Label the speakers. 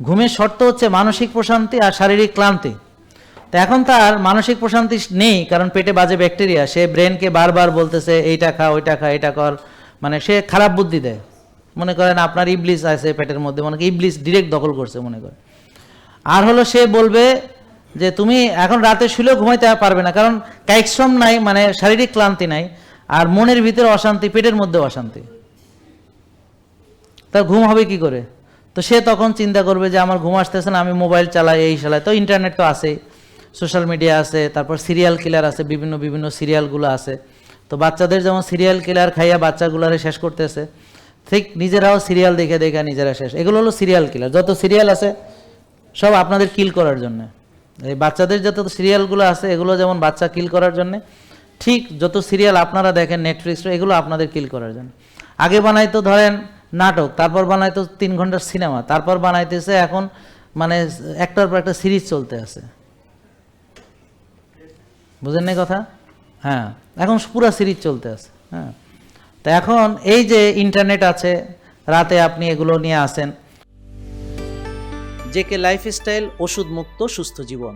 Speaker 1: ঘুমের শর্ত হচ্ছে মানসিক প্রশান্তি আর শারীরিক ক্লান্তি। তো এখন তার মানসিক প্রশান্তি নেই, কারণ পেটে বাজে ব্যাকটেরিয়া। সে ব্রেনকে বারবার বলতেছে, এইটা খা, ওইটা খা, এটা কর। মানে সে খারাপ বুদ্ধি দেয়। মনে করেন আপনার ইবলিস আছে পেটের মধ্যে, মনে করেন ইবলিস ডিরেক্ট দখল করছে মনে করে আর হলো সে বলবে যে, তুমি এখন রাতে শুলেও ঘুমাইতে পারবে না, কারণ কায়িকশ্রম নাই মানে শারীরিক ক্লান্তি নাই, আর মনের ভিতরে অশান্তি, পেটের মধ্যে অশান্তি। তার ঘুম হবে কি করে? তো সে তখন চিন্তা করবে যে আমার ঘুম আসতেছে না, আমি মোবাইল চালাই, এই চালাই তো ইন্টারনেট তো আছেই সোশ্যাল মিডিয়া আছে, তারপর সিরিয়াল কিলার আছে, বিভিন্ন বিভিন্ন সিরিয়ালগুলো আছে। তো বাচ্চাদের যেমন সিরিয়াল কিলার খাইয়া বাচ্চাগুলারে শেষ করতেছে, ঠিক নিজেরাও সিরিয়াল দেখে দেখে নিজেরা শেষ। এগুলো হলো সিরিয়াল কিলার যত সিরিয়াল আছে, সব আপনাদের কিল করার জন্য। এই বাচ্চাদের যত সিরিয়ালগুলো আছে, এগুলো যেমন বাচ্চা কিল করার জন্য, ঠিক যত সিরিয়াল আপনারা দেখেন নেটফ্লিক্স এগুলো আপনাদের কিল করার জন্য। আগে বানাইতো ধরেন নাটক, তারপর বানাইতো তিন ঘণ্টার সিনেমা, তারপর বানাইতেছে এখন মানে একটার পর একটা সিরিজ চলতে আছে। বুঝেন না কথা? হ্যাঁ এখন পুরা সিরিজ চলতে আছে হ্যাঁ। তো এখন এই যে ইন্টারনেট আছে, রাতে আপনি এগুলো নিয়ে আসেন। জেকে লাইফস্টাইল ওষুধ মুক্ত সুস্থ জীবন।